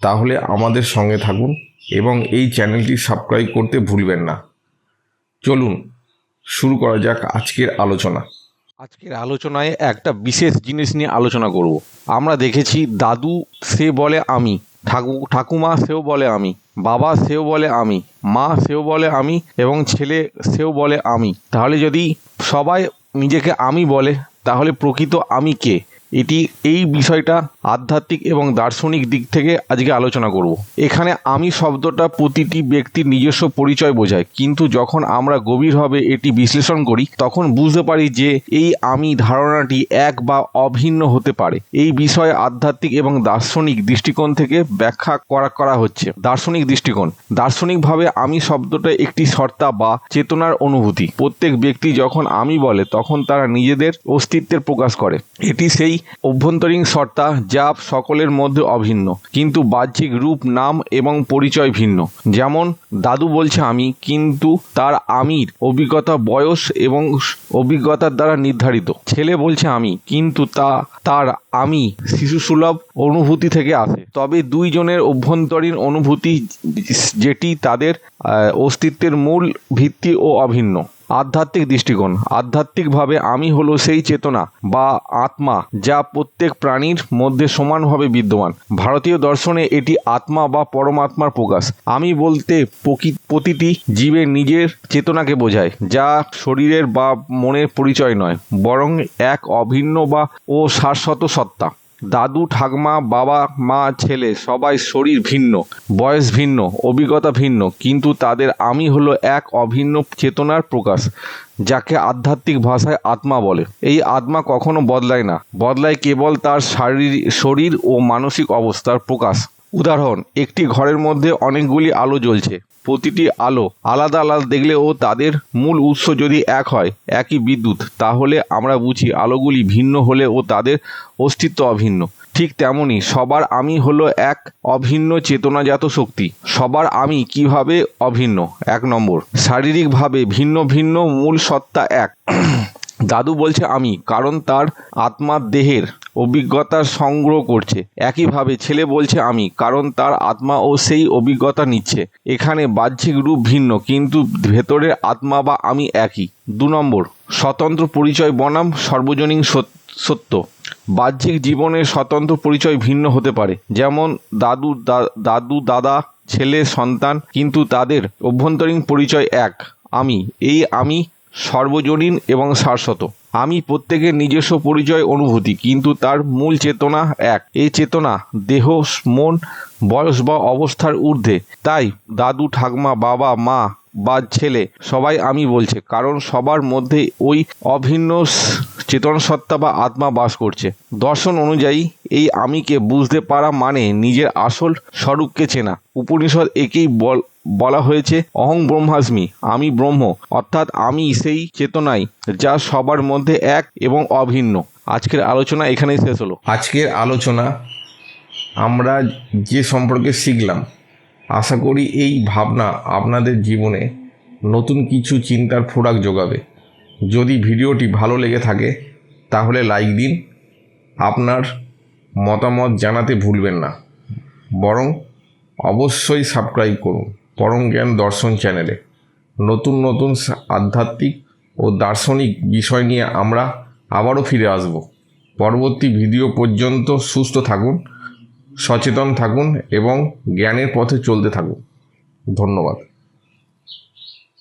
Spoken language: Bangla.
তাহলে আমাদের সঙ্গে থাকুন এবং এই চ্যানেলটি সাবস্ক্রাইব করতে ভুলবেন না। চলুন, শুরু করা যাক আজকের আলোচনা। আজকের আলোচনায় একটা বিশেষ জিনিস নিয়ে আলোচনা করব। আমরা দেখেছি, দাদু সে বলে আমি, ঠাকু, ঠাকুমা সেও বলে আমি, বাবা সেও বলে আমি, মা সেও বলে আমি, এবং ছেলে সেও বলে আমি। তাহলে যদি সবাই নিজেকে আমি বলে, তাহলে প্রকৃত আমি কে? এটি এই বিষয়টা আধ্যাত্মিক এবং দার্শনিক দিক থেকে আজকে আলোচনা করব। এখানে আমি শব্দটা প্রতিটি ব্যক্তির নিজস্ব পরিচয় বোঝায় কিন্তু যখন আমরা গভীরভাবে এটি বিশ্লেষণ করি, তখন বুঝতে পারি যে এই আমি ধারণাটি এক বা অভিন্ন হতে পারে। এই বিষয়ে আধ্যাত্মিক এবং দার্শনিক দৃষ্টিকোণ থেকে ব্যাখ্যা করা করা হচ্ছে। দার্শনিক দৃষ্টিকোণ। দার্শনিকভাবে আমি শব্দটা একটি সত্তা বা চেতনার অনুভূতি। প্রত্যেক ব্যক্তি যখন আমি বলে, তখন তারা নিজেদের অস্তিত্বের প্রকাশ করে। এটি সেই অভ্যন্তরীণ সত্তা যা সকলের মধ্যে অভিন্ন, কিন্তু বাহ্যিক রূপ, নাম এবং পরিচয় ভিন্ন। যেমন, দাদু বলছে আমি, কিন্তু তার আমির অভিজ্ঞতা বয়স এবং অভিজ্ঞতার দ্বারা নির্ধারিত। ছেলে বলছে আমি, কিন্তু তা, তার আমি শিশুসুলভ অনুভূতি থেকে আসে। তবে দুইজনের অভ্যন্তরীণ অনুভূতি যেটি তাদের অস্তিত্বের মূল ভিত্তি ও অভিন্ন। আধ্যাত্মিক দৃষ্টিকোণ। আধ্যাত্মিকভাবে আমি হলো সেই চেতনা বা আত্মা যা প্রত্যেক প্রাণীর মধ্যে সমানভাবে বিদ্যমান। ভারতীয় দর্শনে এটি আত্মা বা পরমাত্মার প্রকাশ। আমি বলতে প্রতিটি জীবের নিজের চেতনাকে বোঝায়, যা শরীরের বা মনের পরিচয় নয়, বরং এক অভিন্ন বা ও শাশ্বত সত্তা। দাদু, ঠাকমা, বাবা, মা, ছেলে সবাই শরীর ভিন্ন, বয়স ভিন্ন, অভিজ্ঞতা ভিন্ন, কিন্তু তাদের আমি হলো এক অভিন্ন চেতনার প্রকাশ, যাকে আধ্যাত্মিক ভাষায় আত্মা বলে। এই আত্মা কখনো বদলায় না, বদলায় কেবল তার শারীর, শরীর ও মানসিক অবস্থার প্রকাশ। উদাহরণ, একটি ঘরের মধ্যে অনেকগুলি আলো জ্বলছে প্রতিটি আলো আলাদা আলাদা দেখলেও তাদের মূল উৎস যদি এক হয়, একই বিদ্যুৎ, তাহলে আমরা বুঝি আলোগুলি ভিন্ন হলেও তাদের অস্তিত্ব অভিন্ন। ঠিক তেমনি সবার আমি হলো এক অভিন্ন চেতনাজাত শক্তি। সবার আমি কীভাবে অভিন্ন? এক নম্বর, শারীরিকভাবে ভিন্ন ভিন্ন মূল সত্তা এক। দাদু বলছে, আমি, কারণ তার আত্মার দেহের অভিজ্ঞতা সংগ্রহ করছে। একইভাবে ছেলে বলছে, আমি, কারণ তার আত্মা ও সেই অভিজ্ঞতা নিচ্ছে। এখানে বাহ্যিক রূপ ভিন্ন, কিন্তু ভেতরের আত্মা বা আমি একই। দু নম্বর, স্বতন্ত্র পরিচয় বনাম, সর্বজনীন সত- সত্য। বাহ্যিক জীবনের স্বতন্ত্র পরিচয় ভিন্ন হতে পারে। যেমন, দাদু দাদু, দাদা, ছেলে, সন্তান, কিন্তু তাদের অভ্যন্তরীণ পরিচয় এক। আমি, এই আমি সর্বজনীন এবং শাশ্বত। আমি প্রত্যেকের নিজস্ব পরিচয় অনুভূতি, কিন্তু তার মূল চেতনা এক। এই চেতনা, দেহ, মন, বয়স বা অবস্থার ঊর্ধ্বে। তাই দাদু, ঠাকমা, বাবা, মা বা ছেলে, সবাই আমি বলছে। কারণ সবার মধ্যে ওই অভিন্ন চেতন সত্তা বা আত্মা বাস করছে। দর্শন অনুযায়ী এই আমিকে বুঝতে পারা মানে নিজের আসল স্বরূপকে চেনা। উপনিষদ একেই বল, বলা হয়েছে, অহং ব্রহ্মাস্মি, আমি ব্রহ্ম। অর্থাৎ আমি সেই চেতনাই যা সবার মধ্যে এক এবং অভিন্ন। আজকের আলোচনা এখানেই শেষ হলো। আজকের আলোচনা আমরা যে সম্পর্কে শিখলাম আশা করি এই ভাবনা আপনাদের জীবনে নতুন কিছু চিন্তার ফোরাক যোগাবে। যদি ভিডিওটি ভালো লেগে থাকে, তাহলে লাইক দিন। আপনার মতামত জানাতে ভুলবেন না। বরং অবশ্যই সাবস্ক্রাইব করুন পরম জ্ঞান দর্শন চ্যানেলে নতুন নতুন আধ্যাত্মিক ও দার্শনিক বিষয় নিয়ে আমরা আবারও ফিরে আসব। পরবর্তী ভিডিও পর্যন্ত সুস্থ থাকুন। সচেতন থাকুন এবং জ্ঞানের পথে চলতে থাকুন। ধন্যবাদ।